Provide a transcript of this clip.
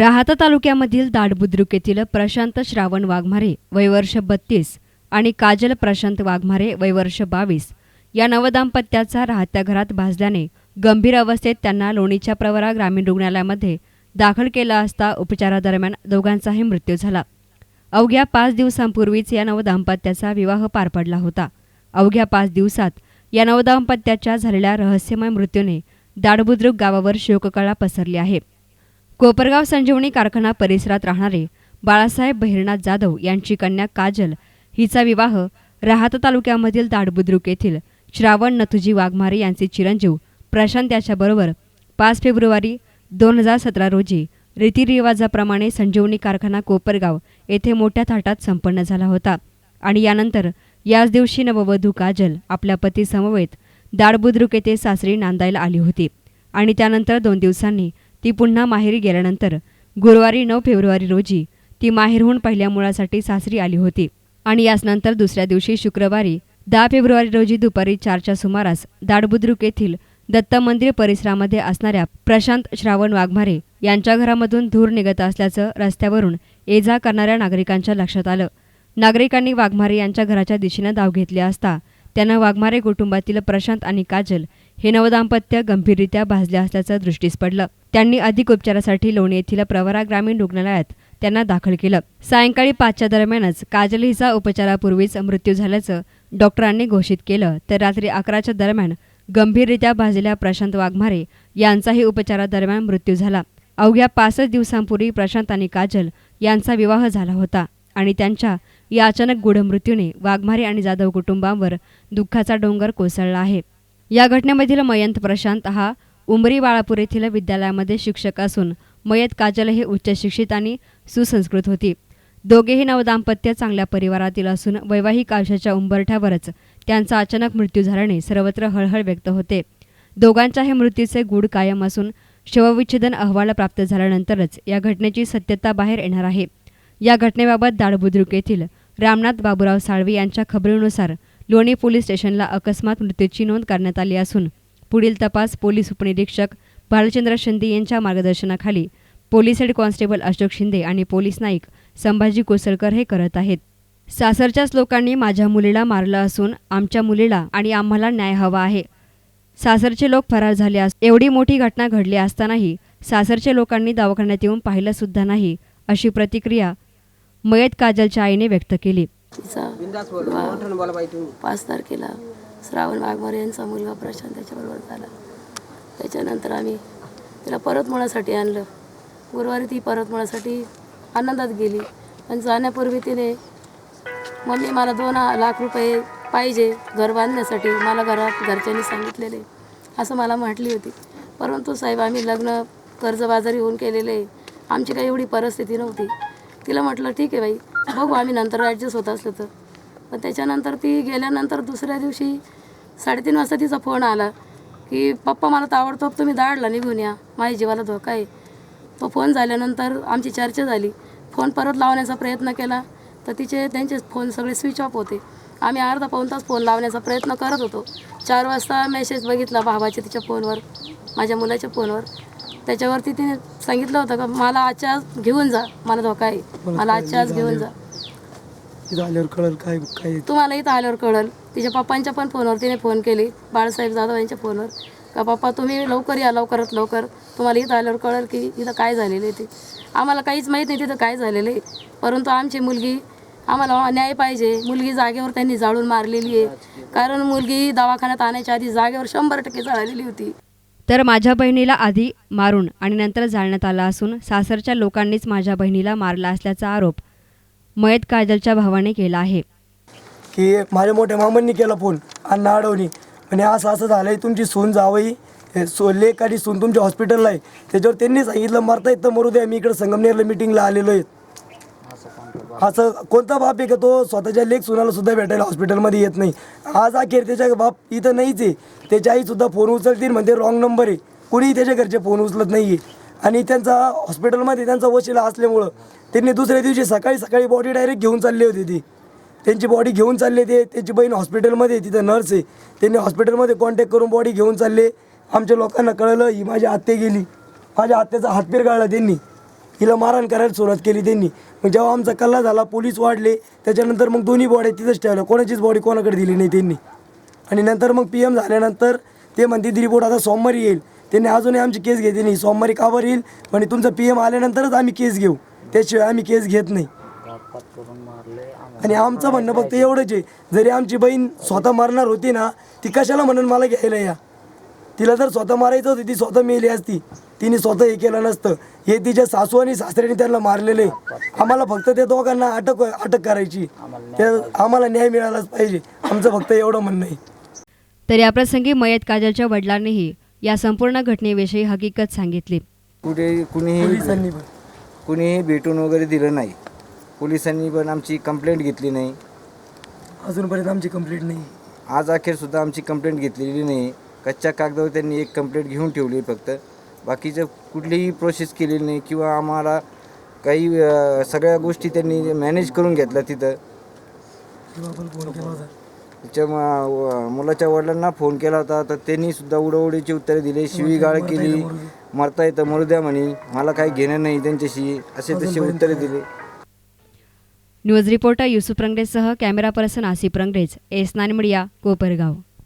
राहाता तालुक्यामधील दाडबुद्रुक येथील प्रशांत श्रावण वाघमारे वयवर्ष बत्तीस आणि काजल प्रशांत वाघमारे वयवर्ष बावीस या नवदाम्पत्याचा राहत्या घरात भाजल्याने गंभीर अवस्थेत त्यांना लोणीच्या प्रवरा ग्रामीण रुग्णालयामध्ये दाखल केला असता उपचारादरम्यान दोघांचाही मृत्यू झाला. अवघ्या पाच दिवसांपूर्वीच या नवदाम्पत्याचा विवाह पार पडला होता. अवघ्या पाच दिवसात या नवदाम्पत्याच्या झालेल्या रहस्यमय मृत्यूने दाडबुद्रुक गावावर शोककळा पसरली आहे. कोपरगाव संजीवनी कारखाना परिसरात राहणारे बाळासाहेब बहिरनाथ जाधव यांची कन्या काजल हिचा विवाह राहत तालुक्यामधील दाडबुद्रुक येथील श्रावण नथुजी वाघमारे यांचे चिरंजीव प्रशांत याच्याबरोबर पाच फेब्रुवारी दोन हजार सतरा रोजी रीतिरिवाजाप्रमाणे संजीवनी कारखाना कोपरगाव येथे मोठ्या थाटात संपन्न झाला होता आणि यानंतर याच दिवशी नववधू काजल आपल्या पतीसमवेत दाडबुद्रुक येथे सासरी नांदायला आली होती आणि त्यानंतर दोन दिवसांनी ती पुन्हा माहेरी गेल्यानंतर गुरुवारी नऊ फेब्रुवारी रोजी ती माहेरहून पहिल्या मुळासाठी सासरी आली होती. आणि याचनंतर दुसऱ्या दिवशी शुक्रवारी दहा फेब्रुवारी रोजी दुपारी चारच्या सुमारास दाडबुद्रुक येथील दत्त मंदिर परिसरामध्ये असणाऱ्या प्रशांत श्रावण वाघमारे यांच्या घरामधून धूर निघत असल्याचं रस्त्यावरून ये जा करणाऱ्या नागरिकांच्या लक्षात आलं. नागरिकांनी वाघमारे यांच्या घराच्या दिशेनं धाव घेतली असता त्यांना वाघमारे कुटुंबातील प्रशांत आणि काजल हे नवदाम्पत्य गंभीररित्या भाजले असल्याचं दृष्टीस पडलं. त्यांनी अधिक उपचारासाठी लोणी येथील प्रवरा ग्रामीण रुग्णालयात त्यांना दाखल केलं. सायंकाळी पाचच्या दरम्यानच काजल हिचा उपचारापूर्वीच मृत्यू झाल्याचं डॉक्टरांनी घोषित केलं तर रात्री अकराच्या दरम्यान गंभीररित्या भाजलेल्या प्रशांत वाघमारे यांचाही उपचारादरम्यान मृत्यू झाला. अवघ्या पाचच दिवसांपूर्वी प्रशांत आणि काजल यांचा विवाह झाला होता आणि त्यांच्या या अचानक गूढ मृत्यूने वाघमारे आणि जाधव कुटुंबांवर दुःखाचा डोंगर कोसळला आहे. या घटनेमधील मयंत प्रशांत हा उमरी बाळापूर येथील विद्यालयामध्ये शिक्षक असून मयत काजल हे उच्च शिक्षित आणि सुसंस्कृत होती. दोघेही नवदाम्पत्य चांगल्या परिवारातील असून वैवाहिक आयुष्याच्या उंबरठ्यावरच त्यांचा अचानक मृत्यू झाल्याने सर्वत्र हळहळ व्यक्त होते. दोघांच्या हे मृत्यूचे गूढ कायम असून शवविच्छेदन अहवाल प्राप्त झाल्यानंतरच या घटनेची सत्यता बाहेर येणार आहे. या घटनेबाबत दाडबुद्रुक येथील रामनाथ बाबूराव साळवी यांच्या खबरीनुसार लोणी पोलीस स्टेशनला अकस्मात मृत्यूची नोंद करण्यात आली असून पुढील तपास पोलीस उपनिरीक्षक भालचंद्र शिंदे यांच्या मार्गदर्शनाखाली police head constable Ashok Shinde आणि पोलीस नाईक संभाजी कोसळकर हे करत आहेत. सासरच्याच लोकांनी माझ्या मुलीला मारलं असून आमच्या मुलीला आणि आम्हाला न्याय हवा आहे. सासरचे लोक फरार झाले अस एवढी मोठी घटना घडली असतानाही सासरच्या लोकांनी दवाखान्यात येऊन पाहिलंसुद्धा नाही अशी प्रतिक्रिया मयत काजलच्या आईने व्यक्त केली. तिचा पाच तारखेला श्रावण वाघमारे यांचा मुलगा प्रशांत त्याच्याबरोबर झाला. त्याच्यानंतर आम्ही तिला परतमळासाठी आणलं. गुरुवारी ती परतमळासाठी आनंदात गेली. पण जाण्यापूर्वी तिने मम्मी मला दोन लाख रुपये पाहिजे घर बांधण्यासाठी. मला घरात घरच्यांनी सांगितलेले. असं मला म्हटली होती. परंतु साहेब आम्ही लग्न कर्जबाजारी होऊन केलेले. आमची काही एवढी परिस्थिती नव्हती. तिला म्हटलं ठीक आहे बाई. बघू आम्ही नंतर ॲडजस्ट होत असलं तर. पण त्याच्यानंतर ती गेल्यानंतर दुसऱ्या दिवशी साडेतीन वाजता तिचा फोन आला की पप्पा मला ताबडतोब तुम्ही दाडला निघून या. माझ्या जीवाला धोका आहे. तो फोन झाल्यानंतर आमची चर्चा झाली. फोन परत लावण्याचा प्रयत्न केला. तर तिचे त्यांचे फोन सगळे स्विच ऑफ होते. आम्ही अर्धा पाऊण तास फोन लावण्याचा प्रयत्न करत होतो. चार वाजता मेसेज बघितला भावाच्या तिच्या फोनवर माझ्या मुलाच्या फोनवर त्याच्यावरती तिने सांगितलं होतं का मला आजच्या आज घेऊन जा मला धोका आहे. मला आजच्या आज घेऊन जा. तिथं आल्यावर कळलं काय काय तुम्हाला इथं आल्यावर कळल. तिच्या पप्पांच्या पण फोनवर तिने फोन केली बाळासाहेब जाधव यांच्या फोनवर. का पप्पा तुम्ही लवकर या लवकरात लवकर. तुम्हाला इथं आल्यावर कळल की इथं काय झालेलं आहे ते. आम्हाला काहीच माहीत नाही तिथं काय झालेलं आहे. परंतु आमची मुलगी आम्हाला न्याय पाहिजे. मुलगी जागेवर त्यांनी जाळून मारलेली आहे. कारण मुलगी दवाखान्यात आणायच्या आधी जागेवर शंभर टक्के जाळलेली होती. तर माझ्या बहिणीला आधी मारून आणि नंतर जाळण्यात आला असून सासरच्या लोकांनीच माझ्या बहिणीला मारला असल्याचा आरोप मयत काजलच्या भावाने केला आहे. की माझ्या मोठ्या मामांनी केला फोन अण्णा अडवणी. म्हणे असं असं झालंय तुमची सून जावई. हे सो लेक आणि सून तुमच्या हॉस्पिटलला आहे. त्याच्यावर त्यांनी सांगितलं मरता येतं तर मरू द्या मी इकडे संगमनेरला मिटिंगला आलेलो आहे. असं कोणता बाप आहे का तो स्वतःच्या लेख सुनाला सुद्धा भेटायला हॉस्पिटलमध्ये येत नाही. आज अखेर त्याच्या बाप इथं नाहीच आहे. त्याच्या आईसुद्धा फोन उचलतील म्हणजे रॉंग नंबर आहे. कुणीही त्याच्या घरचे फोन उचलत नाही आहे आणि त्यांचा हॉस्पिटलमध्ये त्यांचा वशिला असल्यामुळं त्यांनी दुसऱ्या दिवशी सकाळी सकाळी बॉडी डायरेक्ट घेऊन चालली होती ती. त्यांची बॉडी घेऊन चालले ते. त्यांची बहीण हॉस्पिटलमध्ये तिथं नर्स आहे. त्यांनी हॉस्पिटलमध्ये कॉन्टॅक्ट करून बॉडी घेऊन चालले. आमच्या लोकांना कळलं ही माझी आत्ते गेली. माझ्या आत्याचा हातपीर गाळला त्यांनी. हिला मारहाण करायला सुरुवात केली त्यांनी. मग जेव्हा आमचा कल्ला झाला पोलीस वाढले त्याच्यानंतर मग दोन्ही बॉड्या तिथंच ठेवल्या. कोणाचीच बॉडी कोणाकडे दिली नाही त्यांनी. आणि नंतर मग पी एम झाल्यानंतर ते म्हणते रिपोर्ट आता सोमवारी येईल. त्यांनी अजूनही आमची केस घेतली नाही. सोमवारी कावर येईल? म्हणजे तुमचं पी एम आल्यानंतरच आम्ही केस घेऊ. त्याशिवाय आम्ही केस घेत नाही. आणि आमचं म्हणणं फक्त एवढंच आहे. जरी आमची बहीण स्वतः मरणार होती ना ती कशाला म्हणून मला घ्यायला या? तिला जर स्वतः मारायचं होतं ती स्वतः मेली असती. तिने स्वतः हे केलं नसतं. हे तिच्या सासू आणि सासऱ्याने त्यांना मारलेलं. आहे आम्हाला फक्त त्या दोघांना अटक अटक करायची. आम्हाला न्याय मिळालाच पाहिजे. आमचं फक्त एवढं म्हणणं आहे. तर याप्रसंगी मयत काजलच्या वडिलांनीही या संपूर्ण घटनेविषयी हकीकत सांगितली. कुठे कुणीही पोलिसांनी पण. कुणीही भेटून वगैरे दिलं नाही. पोलिसांनी पण आमची कंप्लेंट घेतली नाही. अजूनपर्यंत आमची कंप्लीट नाही. आज अखेरसुद्धा आमची कंप्लेंट घेतलेली नाही. कच्च्या कागदावर त्यांनी एक कंप्लेंट घेऊन ठेवली फक्त. बाकीचं कुठलीही प्रोसेस केलेली नाही किंवा आम्हाला काही सगळ्या गोष्टी त्यांनी मॅनेज करून घेतल्या तिथं. तिच्या मुलाच्या वडिलांना फोन केला होता तर त्यांनी सुद्धा उडवडीची उत्तरे दिली शिवीगाळ केली. मरता येतं मरू द्या म्हणे. मला काही घेणं नाही त्यांच्याशी. असे तसे उत्तरे दिले. News reporter Yusuf रंगरेजसह camera person Asif Rangrez S nine media Kopargaon.